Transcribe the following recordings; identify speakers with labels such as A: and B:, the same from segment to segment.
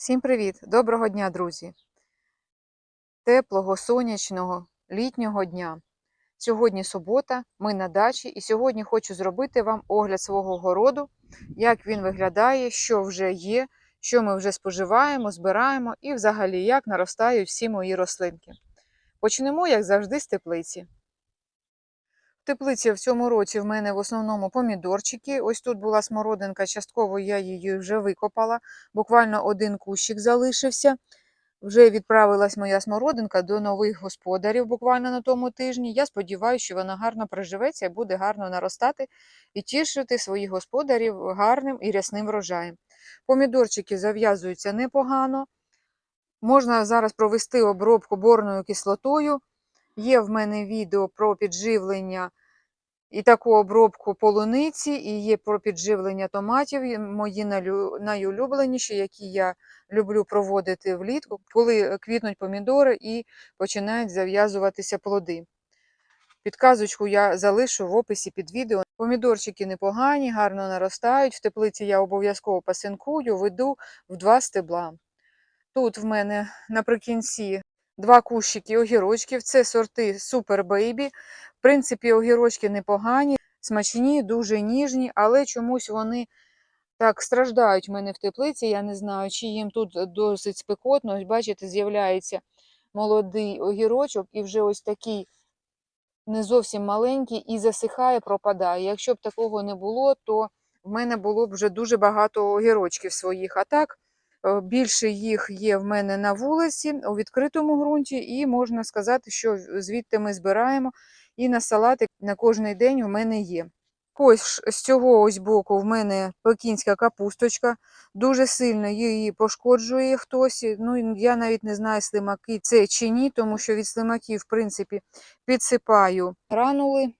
A: Всім привіт! Доброго дня, друзі! Теплого, сонячного, літнього дня. Сьогодні субота, ми на дачі, і сьогодні хочу зробити вам огляд свого городу, як він виглядає, що вже є, що ми вже споживаємо, збираємо і взагалі як наростають всі мої рослинки. Почнемо, як завжди, з теплиці. В теплиці в цьому році в мене в основному помідорчики. Ось тут була смородинка, частково я її вже викопала. Буквально один кущик залишився. Вже відправилась моя смородинка до нових господарів буквально на тому тижні. Я сподіваюся, що вона гарно приживеться і буде гарно наростати і тішити своїх господарів гарним і рясним врожаєм. Помідорчики зав'язуються непогано. Можна зараз провести обробку борною кислотою. Є в мене відео про підживлення і таку обробку полуниці, і є про підживлення томатів, мої найулюбленіші, які я люблю проводити влітку, коли квітнуть помідори і починають зав'язуватися плоди. Підказочку я залишу в описі під відео. Помідорчики непогані, гарно наростають. В теплиці я обов'язково пасинкую, веду в два стебла. Тут в мене наприкінці два кущики огірочків. Це сорти Super Baby. В принципі, огірочки непогані, смачні, дуже ніжні, але чомусь вони так страждають в мене в теплиці. Я не знаю, чи їм тут досить спекотно. Ось бачите, з'являється молодий огірочок і вже ось такий не зовсім маленький і засихає, пропадає. Якщо б такого не було, то в мене було б вже дуже багато огірочків своїх. А так, більше їх є в мене на вулиці, у відкритому ґрунті, і можна сказати, що звідти ми збираємо. І на салати на кожний день в мене є. Ось з цього ось боку в мене пекінська капусточка. Дуже сильно її пошкоджує хтось. Ну, я навіть не знаю, слимаки це чи ні, тому що від слимаків, в принципі, підсипаю гранули,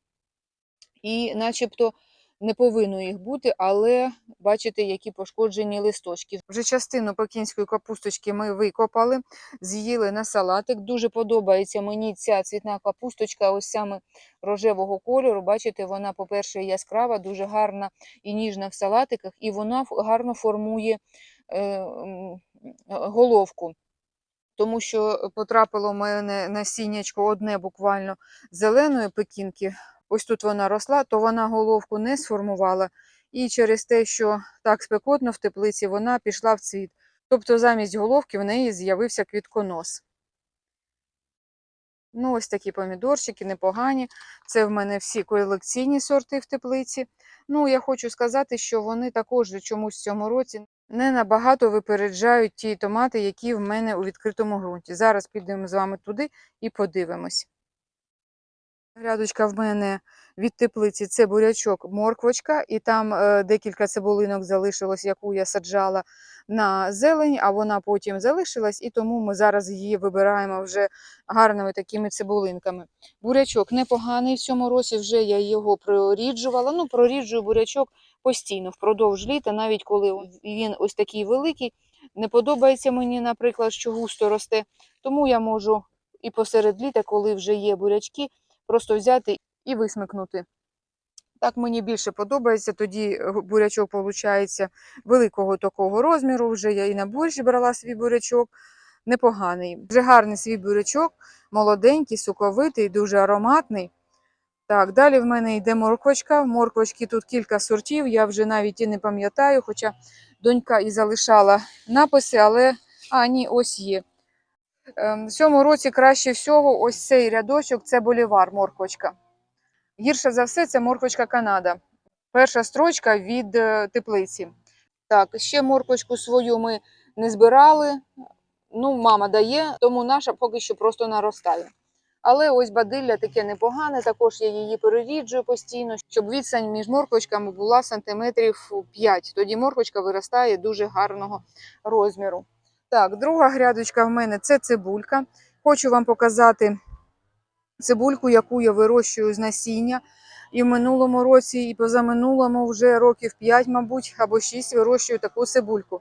A: і начебто не повинно їх бути, але бачите, які пошкоджені листочки. Вже частину пекінської капусточки ми викопали, з'їли на салатик. Дуже подобається мені ця цвітна капусточка, ось саме рожевого кольору. Бачите, вона, по-перше, яскрава, дуже гарна і ніжна в салатиках, і вона гарно формує е, головку. Тому що потрапило в мене насіннячко одне буквально зеленої пекінки. Ось тут вона росла, то вона головку не сформувала. І через те, що так спекотно в теплиці, вона пішла в цвіт. Тобто замість головки в неї з'явився квітконос. Ну, ось такі помідорчики непогані. Це в мене всі колекційні сорти в теплиці. Ну, я хочу сказати, що вони також чомусь в цьому році не набагато випереджають ті томати, які в мене у відкритому ґрунті. Зараз підемо з вами туди і подивимось. Грядочка в мене від теплиці це бурячок, морквочка, і там е, декілька цибулинок залишилось, яку я саджала на зелень, а вона потім залишилась, і тому ми зараз її вибираємо вже гарними такими цибулинками. Бурячок непоганий в цьому році, вже я його проріджувала. Ну, проріджую бурячок постійно впродовж літа, навіть коли він ось такий великий. Не подобається мені, наприклад, що густо росте, тому я можу і посеред літа, коли вже є бурячки, просто взяти і висмикнути. Так мені більше подобається, тоді е, бурячок виходить великого такого розміру. Вже я і на борщ брала свій бурячок. Непоганий. Вже гарний свій бурячок, молоденький, суковитий, дуже ароматний. Так, далі в мене йде морквочка. Морквочки тут кілька сортів, я вже навіть і не пам'ятаю, хоча донька і залишала написи, але а, ні, ось є. Ем, В цьому році краще всього ось цей рядочок це болівар морквочка. Гірше за все, це морквочка Канада. Перша строчка від е, теплиці. Так, ще морквочку свою ми не збирали. Ну, мама дає, тому наша поки що просто наростає. Але ось бадилля таке непогане, також я її переріджую постійно, щоб відстань між морквочками була сантиметрів 5. Тоді морквочка виростає дуже гарного розміру. Так, друга грядочка в мене це цибулька. Хочу вам показати цибульку, яку я вирощую з насіння. І в минулому році, і позаминулому вже років 5, мабуть, або 6 вирощую таку цибульку.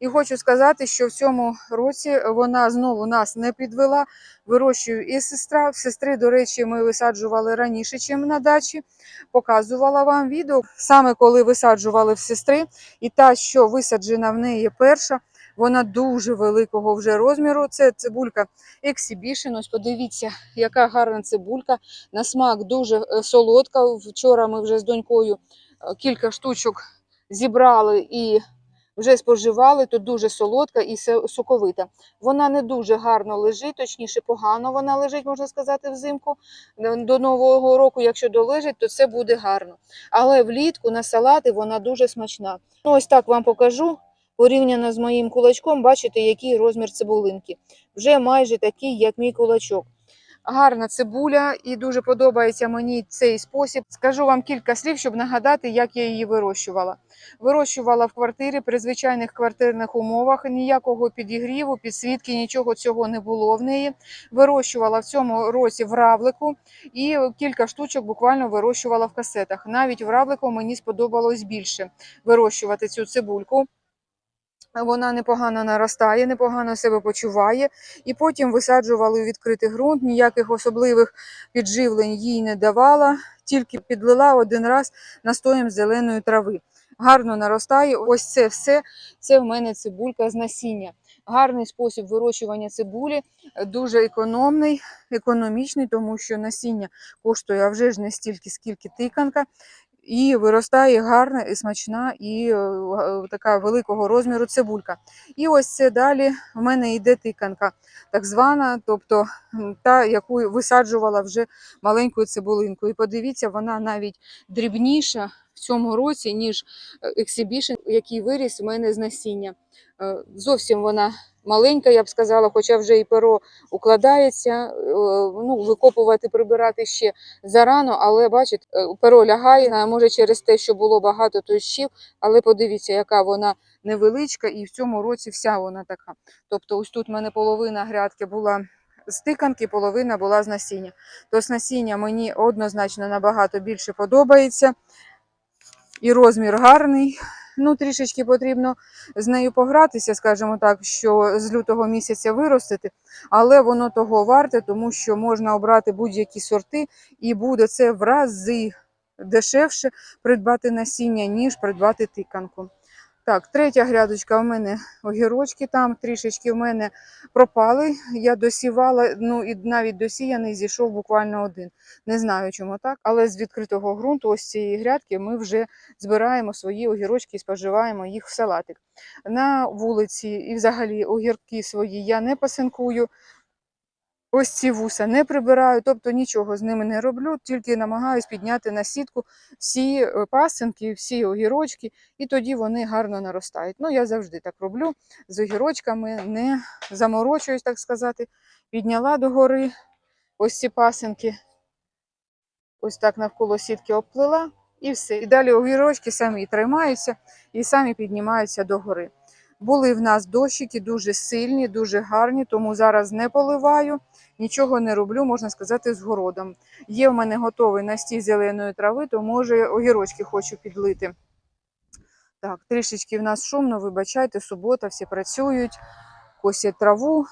A: І хочу сказати, що в цьому році вона знову нас не підвела. Вирощую і сестра. В сестри, до речі, ми висаджували раніше, ніж на дачі. Показувала вам відео. Саме коли висаджували в сестри, і та, що висаджена в неї перша, Вона дуже великого вже розміру. Це цибулька Exhibition. Ось подивіться, яка гарна цибулька. На смак дуже е, солодка. Вчора ми вже з донькою е, кілька штучок зібрали і вже споживали. Тут дуже солодка і соковита. Вона не дуже гарно лежить, точніше, погано вона лежить, можна сказати, взимку. Е, До Нового року, якщо долежить, то це буде гарно. Але влітку на салати вона дуже смачна. Ну, ось так вам покажу. Порівняно з моїм кулачком, бачите, який розмір цибулинки. Вже майже такий, як мій кулачок. Гарна цибуля і дуже подобається мені цей спосіб. Скажу вам кілька слів, щоб нагадати, як я її вирощувала. Вирощувала в квартирі при звичайних квартирних умовах. Ніякого підігріву, підсвітки, нічого цього не було в неї. Вирощувала в цьому році в равлику і кілька штучок буквально вирощувала в касетах. Навіть в равлику мені сподобалось більше вирощувати цю цибульку. Вона непогано наростає, непогано себе почуває, і потім висаджували у відкритий ґрунт, ніяких особливих підживлень їй не давала, тільки підлила один раз настоєм зеленої трави. Гарно наростає. Ось це все. Це в мене цибулька з насіння. Гарний спосіб вирощування цибулі, дуже економний, економічний, тому що насіння коштує вже ж не стільки, скільки тиканка. І виростає гарна і смачна, і е, така великого розміру цибулька. І ось це далі в мене йде тиканка, так звана, тобто та, яку висаджувала вже маленькою цибулинкою. І подивіться, вона навіть дрібніша в цьому році, ніж е, Exhibition, який виріс в мене з насіння. Е, Зовсім вона маленька, я б сказала, хоча вже і перо укладається. е, Ну, викопувати, прибирати ще зарано, але бачите, перо лягає, може через те, що було багато дощів, але подивіться, яка вона невеличка, і в цьому році вся вона така. Тобто, ось тут в мене половина грядки була з тиканки, половина була з насіння. То з насіння мені однозначно набагато більше подобається. І розмір гарний. Ну, трішечки потрібно з нею погратися, скажімо так, що з лютого місяця виростити, але воно того варте, тому що можна обрати будь-які сорти, і буде це в рази дешевше придбати насіння, ніж придбати тиканку. Так, третя грядочка в мене огірочки, там трішечки в мене пропали. Я досівала, ну і навіть досіяний зійшов буквально один. Не знаю, чому так, але з відкритого ґрунту, ось цієї грядки, ми вже збираємо свої огірочки і споживаємо їх в салатик. На вулиці і взагалі огірки свої я не пасинкую. Ось ці вуса не прибираю, тобто нічого з ними не роблю, тільки намагаюсь підняти на сітку всі е, пасинки, всі огірочки, і тоді вони гарно наростають. Ну, я завжди так роблю з огірочками, не заморочуюсь, так сказати. Підняла догори ось ці пасинки, ось так навколо сітки обплила, і все. І далі огірочки самі тримаються і самі піднімаються догори. Були в нас дощики дуже сильні, дуже гарні, тому зараз не поливаю, нічого не роблю, можна сказати, з городом. Є в мене готовий настій зеленої трави, то може огірочки хочу підлити. Так, трішечки в нас шумно, вибачайте, субота, всі працюють, косять траву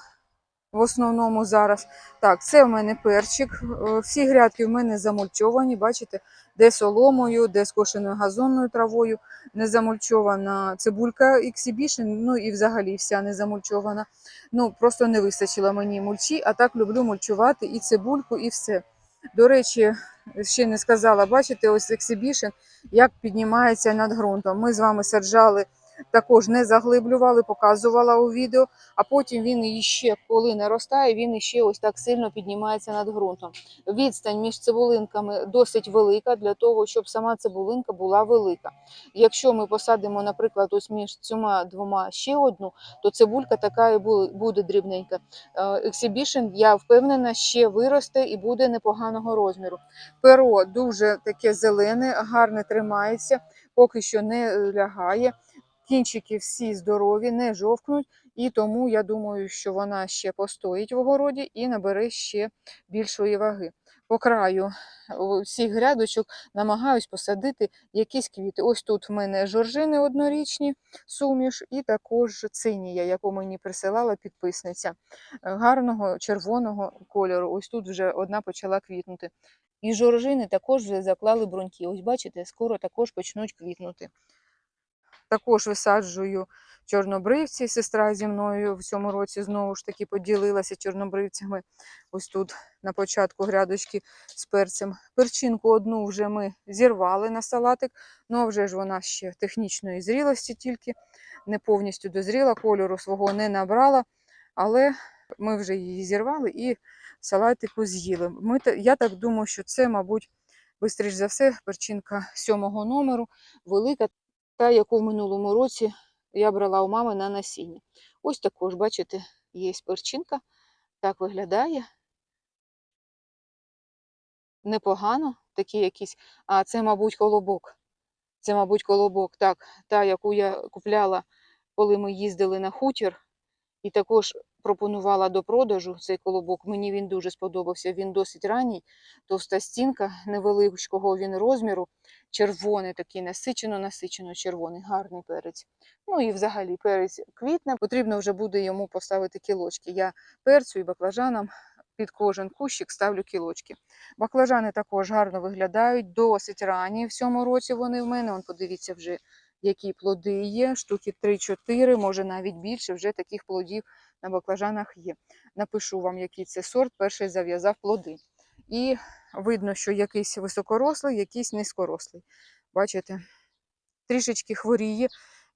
A: в основному зараз. Так, це в мене перчик. Е, Всі грядки в мене замульчовані, бачите, де соломою, де скошеною газонною травою, не замульчована цибулька Exhibition, ну і взагалі вся не замульчована. Ну, просто не вистачило мені мульчі, а так люблю мульчувати і цибульку, і все. До речі, ще не сказала, бачите, ось Exhibition, як піднімається над ґрунтом. Ми з вами саджали, також не заглиблювали, показувала у відео, а потім він іще, коли наростає, він іще ось так сильно піднімається над ґрунтом. Відстань між цибулинками досить велика для того, щоб сама цибулинка була велика. Якщо ми посадимо, наприклад, ось між цими двома ще одну, то цибулька така і буде дрібненька. Е, Exhibition, я впевнена, ще виросте і буде непоганого розміру. Перо дуже таке зелене, гарне тримається, поки що не лягає. Кінчики всі здорові, не жовкнуть, і тому я думаю, що вона ще постоїть в огороді і набере ще більшої ваги. По краю всіх грядочок намагаюсь посадити якісь квіти. Ось тут в мене жоржини однорічні, суміш, і також цинія, яку мені присилала підписниця. Е, Гарного червоного кольору. Ось тут вже одна почала квітнути. І жоржини також вже заклали бруньки. Ось бачите, скоро також почнуть квітнути. Також висаджую чорнобривці. Сестра зі мною в цьому році знову ж таки поділилася чорнобривцями. Ось тут на початку грядочки з перцем. Перчинку одну вже ми зірвали на салатик, ну а вже ж вона ще технічної зрілості тільки не повністю дозріла, кольору свого не набрала, але ми вже її зірвали і салатику з'їли. Ми, я так думаю, що це, мабуть, бистріш за все, перчинка сьомого номеру, велика, та, яку в минулому році я брала у мами на насіння. Ось також, бачите, є перчинка, так виглядає. Непогано, такі якісь. А це, мабуть, колобок. Це, мабуть, колобок. Так, та, яку я купляла, коли ми їздили на хутір, і також пропонувала до продажу цей колобок. Мені він дуже сподобався. Він досить ранній, товста стінка, невеличкого він розміру, червоний такий насичено, насичено червоний, гарний перець. Ну і взагалі перець квітне. Потрібно вже буде йому поставити кілочки. Я перцю і баклажанам під кожен кущик ставлю кілочки. Баклажани також гарно виглядають, досить ранні в цьому році вони в мене. Он подивіться вже, які плоди є. Штуки 3-4, може навіть більше, вже таких плодів на баклажанах є. Напишу вам, який це сорт, перший зав'язав плоди. І видно, що якийсь високорослий, якийсь низькорослий. Бачите, трішечки хворіє,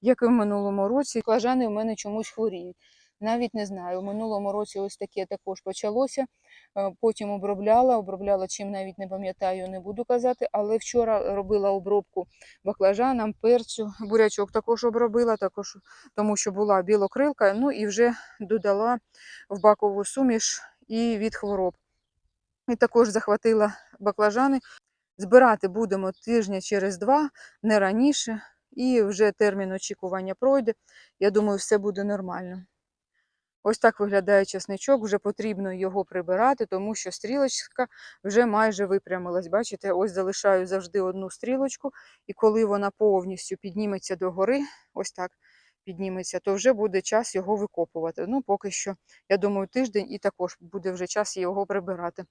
A: як і в минулому році. Баклажани в мене чомусь хворіють. Навіть не знаю. У минулому році ось таке також почалося. Е, Потім обробляла, обробляла чим навіть не пам'ятаю, не буду казати. Але вчора робила обробку баклажанам, перцю, бурячок також обробила, також тому що була білокрилка. Ну і вже додала в бакову суміш і від хвороб. І також захватила баклажани. Збирати будемо тижня через два, не раніше, і вже термін очікування пройде. Я думаю, все буде нормально. Ось так виглядає чесничок, вже потрібно його прибирати, тому що стрілочка вже майже випрямилась. Бачите, ось залишаю завжди одну стрілочку, і коли вона повністю підніметься догори, ось так підніметься, то вже буде час його викопувати. Ну, поки що, я думаю, тиждень і також буде вже час його прибирати.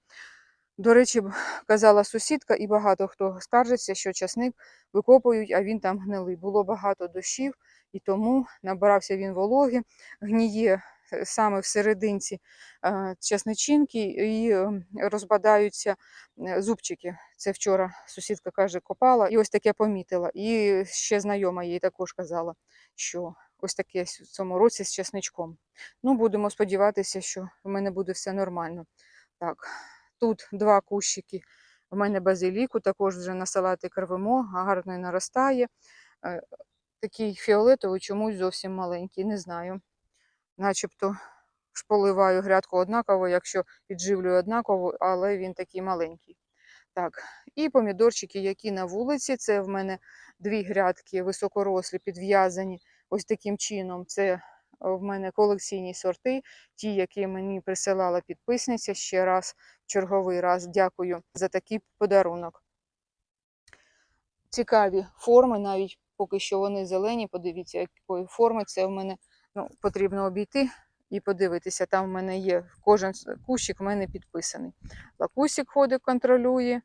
A: До речі, казала сусідка, і багато хто скаржиться, що часник викопують, а він там гнилий. Було багато дощів, і тому набирався він вологи, гніє саме в серединці е, і е, розбадаються е, зубчики. Це вчора сусідка каже, копала, і ось таке помітила. І ще знайома їй також казала, що ось таке в цьому році з часничком. Ну, будемо сподіватися, що в мене буде все нормально. Так, тут два кущики. У мене базиліку, також вже на салатик рвемо, гарно наростає. Е, Такий фіолетовий, чомусь зовсім маленький, не знаю. Начебто ж поливаю грядку однаково, якщо підживлюю однаково, але він такий маленький. Так, і помідорчики, які на вулиці. Це в мене дві грядки високорослі, підв'язані ось таким чином. Це е, в мене колекційні сорти, ті, які мені присилала підписниця. Ще раз, черговий раз дякую за такий подарунок. Цікаві форми, навіть поки що вони зелені. Подивіться, якої форми це в мене ну, потрібно обійти і подивитися. Там в мене є кожен кущик в мене підписаний. Лакусик ходить, контролює.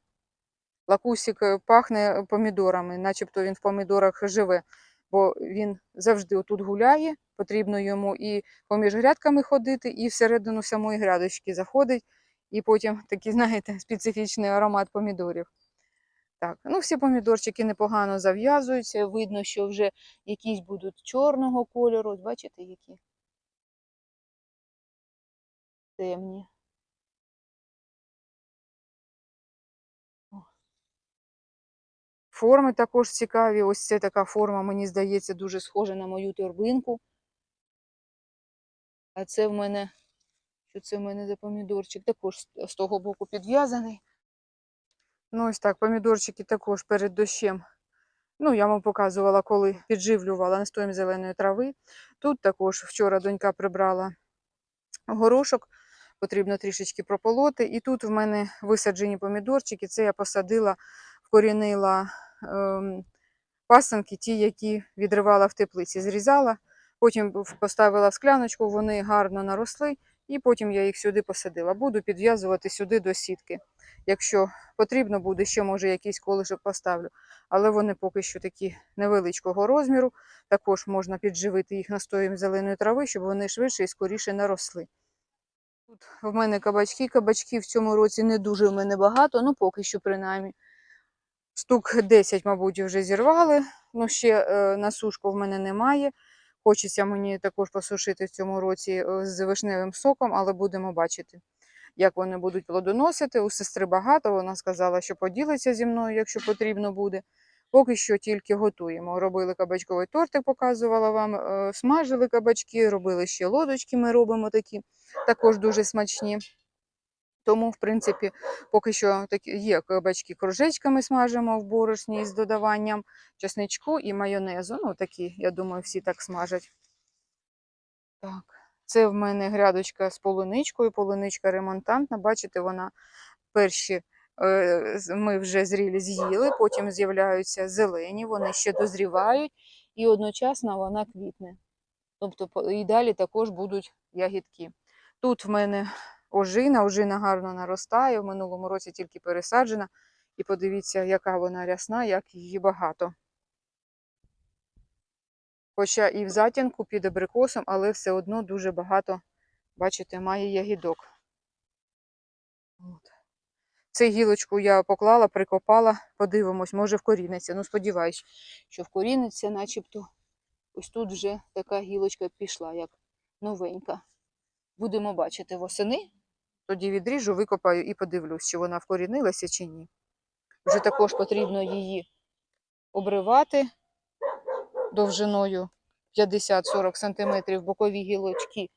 A: Лакусик е, пахне помідорами, начебто він в помідорах живе, бо він завжди отут гуляє, потрібно йому і поміж грядками ходити, і всередину самої грядочки заходить, і потім такий, знаєте, специфічний аромат помідорів. Так, ну всі помідорчики непогано зав'язуються. Видно, що вже якісь будуть чорного кольору. Бачите, які темні. Форми також цікаві. Ось це така форма, мені здається, дуже схожа на мою торбинку. А це в мене, що це в мене за помідорчик? Також з того боку підв'язаний. Ну, ось так, помідорчики також перед дощем. Ну, я вам показувала, коли підживлювала настоєм зеленої трави. Тут також вчора донька прибрала горошок, потрібно трішечки прополоти. І тут в мене висаджені помідорчики. Це я посадила, вкорінила ем, пасанки, ті, які відривала в теплиці. Зрізала, потім поставила в скляночку, вони гарно наросли. І потім я їх сюди посадила. Буду підв'язувати сюди до сітки. Якщо потрібно буде, ще може якийсь колишок поставлю. Але вони поки що такі невеличкого розміру. Також можна підживити їх настоєм зеленої трави, щоб вони швидше і скоріше наросли. Тут в мене кабачки. Кабачків в цьому році не дуже в мене багато, ну поки що принаймні. Штук 10, мабуть, вже зірвали. Ну, ще е, на сушку в мене немає. Хочеться мені також посушити в цьому році е, з вишневим соком, але будемо бачити, як вони будуть плодоносити. У сестри багато, вона сказала, що поділиться зі мною, якщо потрібно буде. Поки що тільки готуємо. Робили кабачковий тортик, показувала вам, е, смажили кабачки, робили ще лодочки, ми робимо такі, також дуже смачні. Тому, в принципі, поки що такі є кабачки кружечками смажимо в борошні з додаванням чесничку і майонезу. Ну, такі, я думаю, всі так смажать. Так, це в мене грядочка з полуничкою, полуничка ремонтантна. Бачите, вона перші е, ми вже зрілі з'їли, потім з'являються зелені, вони ще дозрівають, і одночасно вона квітне. Тобто і далі також будуть ягідки. Тут в мене ожина, ожина гарно наростає. В минулому році тільки пересаджена. І подивіться, яка вона рясна, як її багато. Хоча і в затінку під абрикосом, але все одно дуже багато, бачите, має ягідок. От. Цю гілочку я поклала, прикопала, подивимось, може вкоріниться. Ну, сподіваюсь, що вкоріниться, начебто ось тут вже така гілочка пішла, як новенька. Будемо бачити восени. Тоді відріжу, викопаю і подивлюсь, чи вона вкорінилася чи ні. Вже також потрібно її обривати довжиною 50-40 см бокові гілочки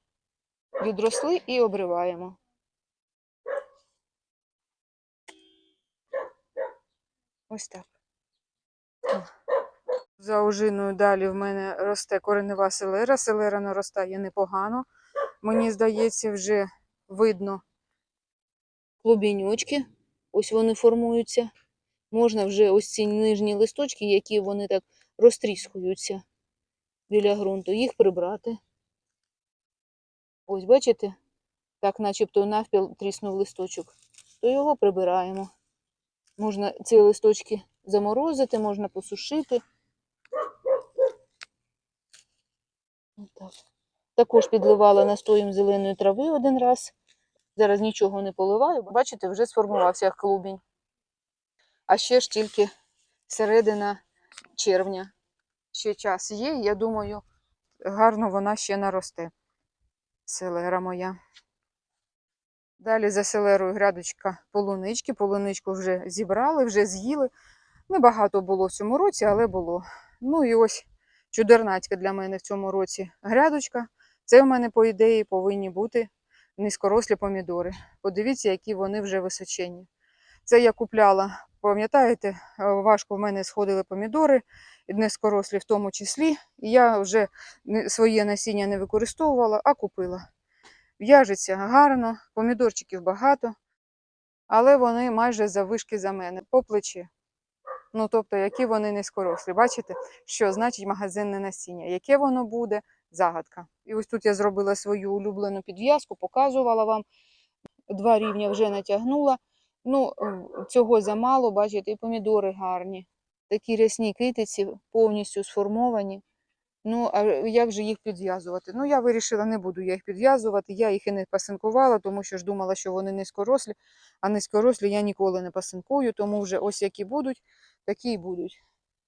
A: відросли і обриваємо. Ось так. За ожиною далі в мене росте коренева селера. Селера наростає непогано. Мені здається, вже видно клубінючки. Ось вони формуються. Можна вже ось ці нижні листочки, які вони так розтріскуються біля ґрунту, їх прибрати. Ось, бачите? Так, начебто навпіл тріснув листочок. То його прибираємо. Можна ці листочки заморозити, можна посушити. Отак. Також підливала настоєм зеленої трави один раз. Зараз нічого не поливаю. Бачите, вже сформувався клубінь. А ще ж тільки середина червня. Ще час є, я думаю, гарно вона ще наросте. Селера моя. Далі за селерою грядочка полунички. Полуничку вже зібрали, вже з'їли. Небагато було в цьому році, але було. Ну і ось чудернацька для мене в цьому році грядочка. Це в мене, по ідеї, повинні бути низькорослі помідори. Подивіться, які вони вже височенні. Це я купляла, пам'ятаєте, е, важко в мене сходили помідори, низькорослі в тому числі. І я вже своє насіння не використовувала, а купила. В'яжеться гарно, помідорчиків багато, але вони майже заввишки за мене, по плечі. Ну, тобто, які вони низькорослі. Бачите, що значить магазинне насіння? Яке воно буде? Загадка. І ось тут я зробила свою улюблену підв'язку, показувала вам. Два рівня вже натягнула. Ну, е, цього замало, бачите, і помідори гарні. Такі рясні китиці, повністю сформовані. Ну, а як же їх підв'язувати? Ну, я вирішила, не буду я їх підв'язувати. Я їх і не пасинкувала, тому що ж думала, що вони низькорослі, а низькорослі я ніколи не пасинкую, тому вже ось які будуть, такі й будуть.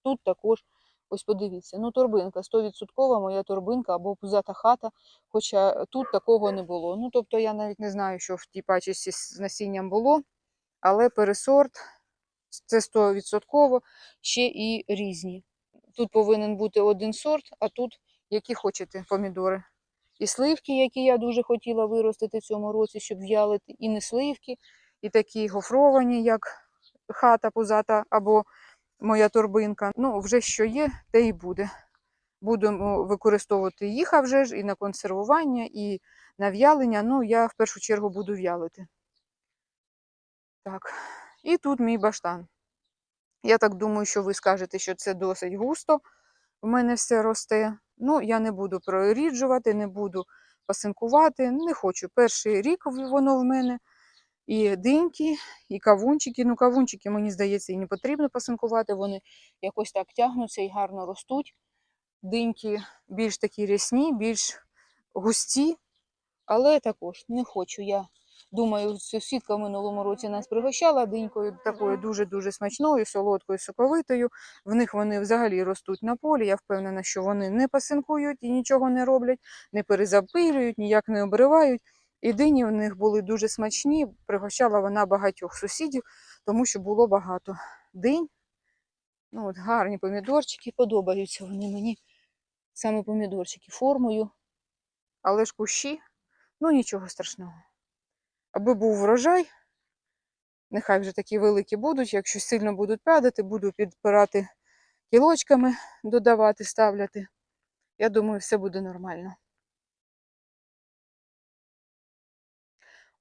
A: Тут також, ось подивіться, ну торбинка, 100% моя торбинка або пузата хата, хоча тут такого не було. Ну, тобто я навіть не знаю, що в тій пачці з насінням було, але пересорт це 100%, ще і різні. Тут повинен бути один сорт, а тут які хочете помідори. І сливки, які я дуже хотіла виростити в цьому році, щоб в'ялити, і не сливки, і такі гофровані, як хата пузата або моя торбинка. Ну, вже що є, те і буде. Будемо використовувати їх, а вже ж і на консервування, і на в'ялення. Ну, я в першу чергу буду в'ялити. Так, і тут мій баштан. Я так думаю, що ви скажете, що це досить густо. В мене все росте. Ну, я не буду проріджувати, не буду пасинкувати. Не хочу. Перший рік воно в мене. І диньки, і кавунчики. Ну, кавунчики, мені здається, і не потрібно пасинкувати. Вони якось так тягнуться і гарно ростуть. Диньки більш такі рясні, більш густі, але також не хочу. Я думаю, сусідка в минулому році нас пригощала динькою такою дуже-дуже смачною, солодкою, соковитою. В них вони взагалі ростуть на полі. Я впевнена, що вони не пасинкують і нічого не роблять, не перезапилюють, ніяк не обривають. І дині в них були дуже смачні. Пригощала вона багатьох сусідів, тому що було багато динь. Ну, от гарні помідорчики, подобаються вони мені. Саме помідорчики формою. Але ж кущі, ну нічого страшного. Аби був врожай, нехай вже такі великі будуть. Якщо сильно будуть падати, буду підпирати кілочками, додавати, ставляти. Я думаю, все буде нормально.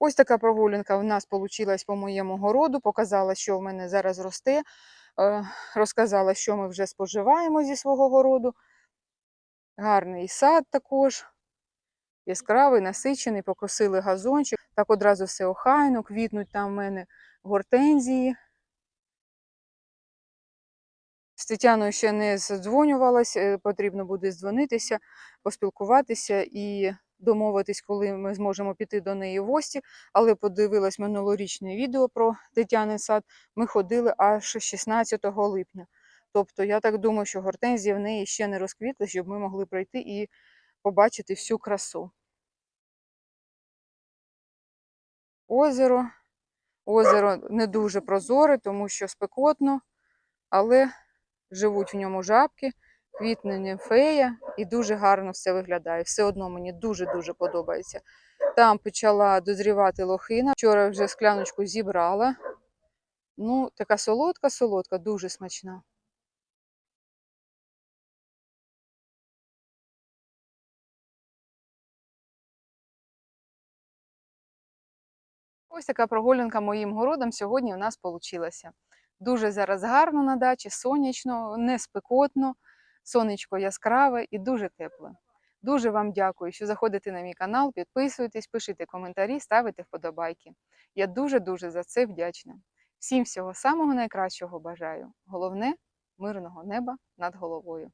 A: Ось така прогулянка в нас вийшла по моєму городу, показала, що в мене зараз росте, е, розказала, що ми вже споживаємо зі свого городу. Гарний сад також, яскравий, насичений, покосили газончик. Так одразу все охайно, квітнуть там в мене гортензії. З Тетяною ще не задзвонювалась, е, потрібно буде дзвонитися, поспілкуватися і домовитись, коли ми зможемо піти до неї в гості. Але подивилась минулорічне відео про Тетянин сад. Ми ходили аж 16 липня. Тобто, я так думаю, що гортензії в неї ще не розквітли, щоб ми могли пройти і побачити всю красу. Озеро. Озеро не дуже прозоре, тому що спекотно, але живуть в ньому жабки, квітне німфея і дуже гарно все виглядає. Все одно мені дуже-дуже подобається. Там почала дозрівати лохина. Вчора вже скляночку зібрала. Ну, така солодка-солодка, дуже смачна. Ось така прогулянка моїм городом сьогодні у нас вийшла. Дуже зараз гарно на дачі, сонячно, не спекотно, сонечко яскраве і дуже тепле. Дуже вам дякую, що заходите на мій канал, підписуєтесь, пишете коментарі, ставите вподобайки. Я дуже-дуже за це вдячна. Всім всього самого найкращого бажаю. Головне мирного неба над головою.